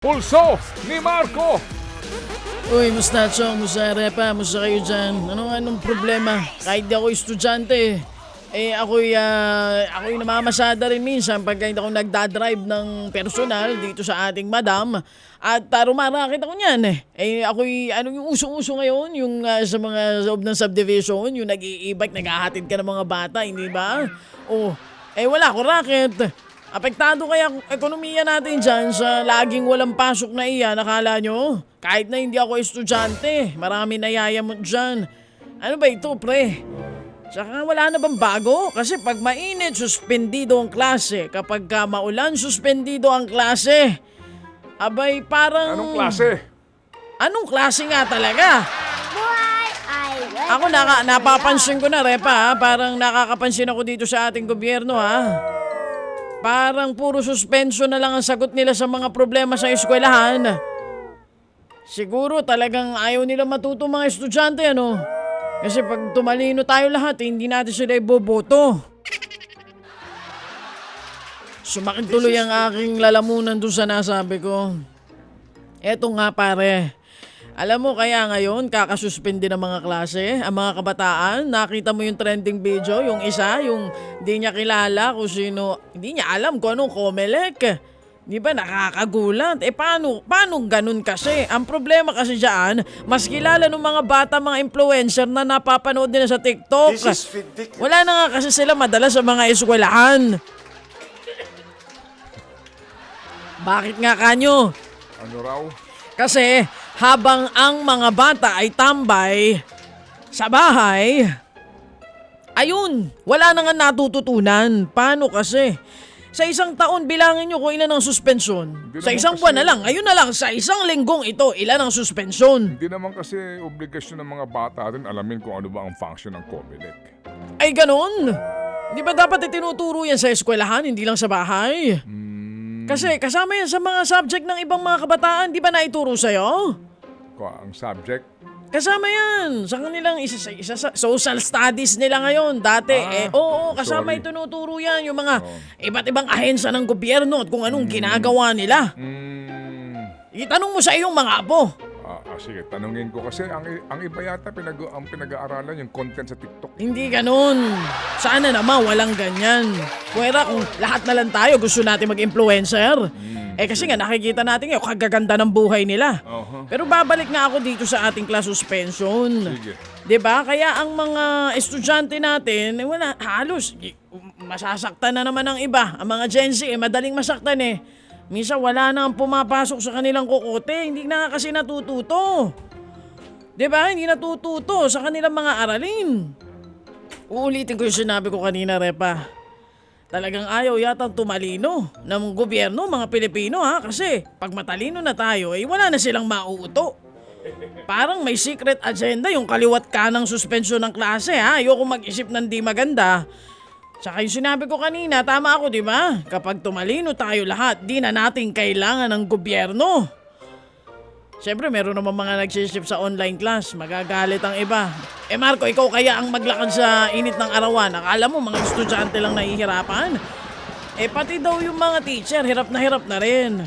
Pulso ni Marco. Uy, mustacho, musa repa, musa kayo dyan. Ano anong problema? Kahit di ako estudyante, eh ako'y, ah, ako'y namamasada rin minsan pagka hindi ako nagdadrive ng personal dito sa ating madam. At uh, rumarakit ako niyan eh. Eh ako'y, ano yung uso-uso ngayon, yung ah, sa mga loob ng subdivision, yung nag-i-e-bike, naghahatid ka ng mga bata, hindi ba? Oh, eh wala ako racket. Apektado kaya ang ekonomiya natin dyan sa laging walang pasok na iyan, nakala nyo? Kahit na hindi ako estudyante, marami nayayamot dyan. Ano ba ito, pre? Saka wala na bang bago? Kasi pag mainit, suspendido ang klase. Kapag ka maulan, suspendido ang klase. Abay, parang... Anong klase? Anong klase nga talaga? Buhay ay Ako naka, napapansin ko na, Repa, ha? Parang nakakapansin ako dito sa ating gobyerno, ha? Parang puro suspenso na lang ang sagot nila sa mga problema sa eskwelahan. Siguro talagang ayaw nila matuto mga estudyante, ano? Kasi pag tumalino tayo lahat, eh, hindi natin sila iboboto. Sumakit tuloy ang aking lalamunan doon sa nasabi ko. Eto nga pare, alam mo kaya ngayon kakasuspende ng mga klase, ang mga kabataan, nakita mo yung trending video, yung isa, yung di niya kilala kung sino, hindi niya alam kung anong Comelec. Di ba nakakagulat? Eh paano, paano ganun kasi? Ang problema kasi dyan, mas kilala ng mga bata, mga influencer na napapanood nila sa TikTok. This is ridiculous. Wala na nga kasi sila madala sa mga eskwelahan. Bakit nga kanyo? Ano raw? Kasi habang ang mga bata ay tambay sa bahay, ayun, wala na nga natututunan. Paano kasi? Sa isang taon, bilangin nyo kung ilan ang suspensyon. Hindi Sa isang kasi- buwan na lang, ayun na lang, sa isang linggong ito, ilan ang suspensyon. Hindi naman kasi obligasyon ng mga bata rin alamin kung ano ba ang function ng Comelec. Ay ganon? Di ba dapat itinuturo yan sa eskwelahan, hindi lang sa bahay? Hmm, Kasi kasama yan sa mga subject ng ibang mga kabataan, di ba naituro sa'yo? Ko ang subject. Kasama yan sa kanilang isa, sa- isa, sa social studies nila ngayon. Dati, Ah, eh, oo, kasama sorry. itinuturo yan. Yung mga Oh. iba't ibang ahensya ng gobyerno at kung anong ginagawa nila. Hmm, Itanong mo sa iyong mga apo. ah, ah, sige, tanungin ko kasi ang, ang iba yata pinag, ang pinag-aaralan yung content sa TikTok. Hindi ganun. Sana naman walang ganyan. Pwera kung lahat na lang tayo gusto natin mag-influencer. Eh kasi nga nakikita natin yung kagaganda ng buhay nila. Aha. Pero babalik nga ako dito sa ating class suspension. Sige. 'Di ba? Kaya ang mga estudyante natin, eh, wala halos masasaktan na naman ang iba. Ang mga Gen Z, eh, madaling masaktan eh. Misa wala na ang pumapasok sa kanilang kukote, hindi na kasi natututo. 'Di ba? Hindi natututo sa kanilang mga aralin. Uulitin ko yung sinabi ko kanina, Repa. Talagang ayaw yata tumalino ng gobyerno, mga Pilipino ha. Kasi pag matalino na tayo, eh wala na silang mauuto. Parang may secret agenda yung kaliwat ka ng suspensyon ng klase ha. Ayoko mag-isip ng di maganda. Tsaka yung sinabi ko kanina, tama ako di ba? Kapag tumalino tayo lahat, di na natin kailangan ng gobyerno. Siyempre, meron naman mga nagsisip sa online class. Magagalit ang iba. Eh Marco, ikaw kaya ang maglakad sa init ng arawan. Akala mo mga estudyante lang nahihirapan? Eh pati daw yung mga teacher, hirap na hirap na rin.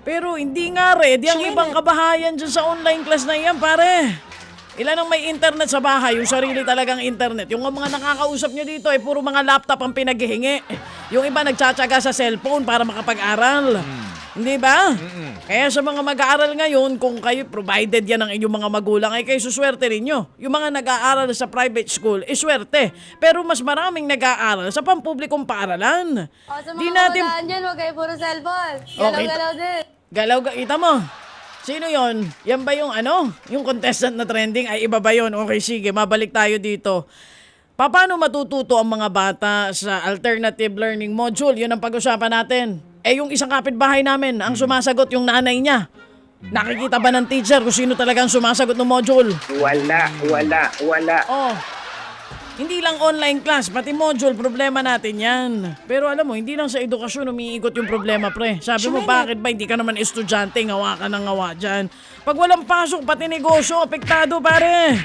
Pero hindi nga ready ang ibang kabahayan dyan sa online class na yan, pare. Ilan ang may internet sa bahay, yung sarili talagang internet. Yung mga nakakausap nyo dito ay puro mga laptop ang pinaghihingi. Yung iba nagtsatsaga sa cellphone para makapag-aral. Hindi ba? Kaya sa mga mag-aaral ngayon, kung kayo provided yan ng inyong mga magulang, ay kayo suswerte ninyo. Yung mga nag-aaral sa private school, eh swerte. Pero mas maraming nag-aaral sa pampublikong paaralan. O, sa mga Di natin dyan, huwag kayo puro cellphone. Galaw-galaw din. Galaw kita mo. Sino yon? Yan ba yung ano? Yung contestant na trending? Ay, iba ba yun? Okay, sige, mabalik tayo dito. Paano matututo ang mga bata sa alternative learning module? Yun ang pag-usapan natin. Eh, yung isang kapitbahay namin, ang sumasagot yung nanay niya. Nakikita ba ng teacher kung sino talagang sumasagot ng module? Wala, wala, wala. Oh, hindi lang online class, pati module, problema natin yan. Pero alam mo, hindi lang sa edukasyon umiikot yung problema, pre. Sabi mo, bakit ba hindi ka naman estudyante, ngawa ka ng ngawa dyan? Pag walang pasok, pati negosyo, apektado, pare.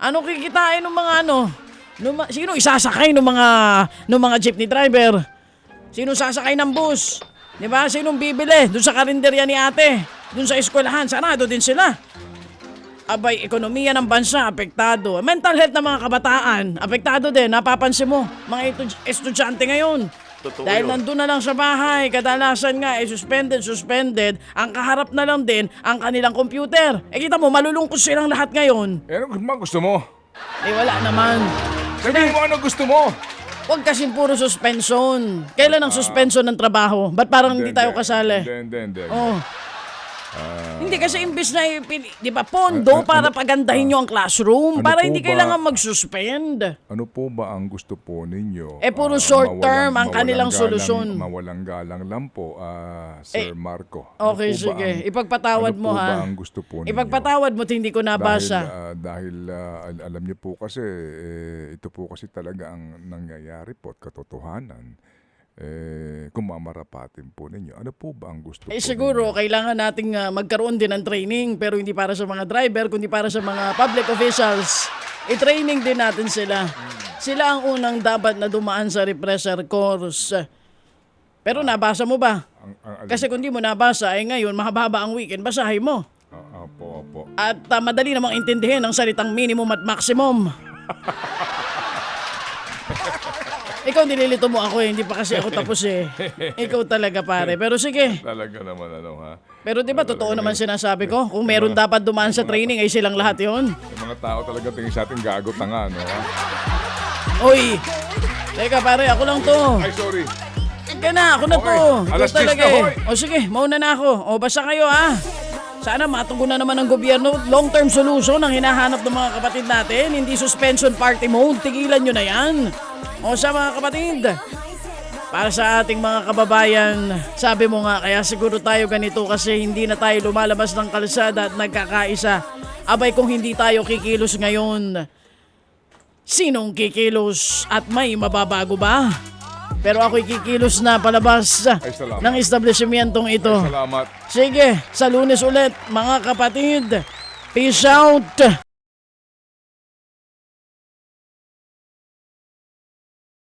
Ano kikitain ng mga ano? Nung ma- sino isasakay ng mga, ng mga jeepney driver? Sino sasakay ng bus? Di ba? Sinong bibili? Doon sa karinderya ni ate. Doon sa eskwelahan. Sarado din sila. Abay, ekonomiya ng bansa, apektado. Mental health ng mga kabataan, apektado din. Napapansin mo, mga estudyante ngayon. Dahil nandun na lang sa bahay, kadalasan nga eh suspended, suspended, ang kaharap na lang din ang kanilang computer. Eh kita mo, malulungkot silang lahat ngayon. Eh, ano gusto mo? Eh wala naman. Sabihin mo ano gusto mo. Huwag kasing puro suspension. Kailan ang suspension ng trabaho? Ba't parang hindi tayo kasali? Hindi, hindi, hindi. Oh. Hindi kasi imbis na di ba, pondo para pagandahin nyo ang classroom, ano para hindi ba? kailangan mag-suspend. Ano po ba ang gusto po ninyo? Eh, puro Ah, short mawalang- term ang kanilang galang- solusyon. Mawalang galang lang po, ah, Eh, Sir Marco. Okay, po ba sige. ang- Ipagpatawad ano mo, po ha? ba ang gusto po ninyo? Ipagpatawad mo, hindi ko nabasa. Dahil, ah, dahil ah, al- alam niyo po kasi, eh, ito po kasi talaga ang nangyayari po at katotohanan. Eh, kung mamarapatin po ninyo, ano po ba ang gusto eh po siguro, ninyo? kailangan nating ah, magkaroon din ng training, pero hindi para sa mga driver, kundi para sa mga public officials. I-training din natin sila. Sila ang unang dapat na dumaan sa refresher course. Pero nabasa mo ba? Ang, ang, alin- Kasi kung di mo nabasa, ay ngayon, mahaba ang weekend, basahin mo. Ah, opo, opo. At ah, madali namang intindihin ang salitang minimum at maximum. Ikaw nililito mo ako eh, hindi pa kasi ako tapos eh. Ikaw talaga pare. Pero sige. Talaga naman ano ha. Pero di ba totoo naman sinasabi ko? Kung meron dapat dumaan sa training ay silang lahat yon. Yung mga tao talaga tingin sa ating gago tanga, no? Ha? Uy! Teka pare, ako lang to. Ay, sorry. Ika na, ako na to. Okay, Ikaw alas 10 talaga na, eh. hoy. O sige, mauna na ako. O basta kayo ah. Sana matugunan naman ng gobyerno long-term solution ang hinahanap ng mga kapatid natin. Hindi suspension party mode. Tigilan nyo na yan. O sa mga kapatid, para sa ating mga kababayan, sabi mo nga, kaya siguro tayo ganito kasi hindi na tayo lumalabas ng kalsada at nagkakaisa. Abay kung hindi tayo kikilos ngayon, sinong kikilos at may mababago ba? Pero ako'y kikilos na palabas Ay, salamat. ng establishmentong ito. Salamat. Sige, sa lunes ulit, mga kapatid. Peace out!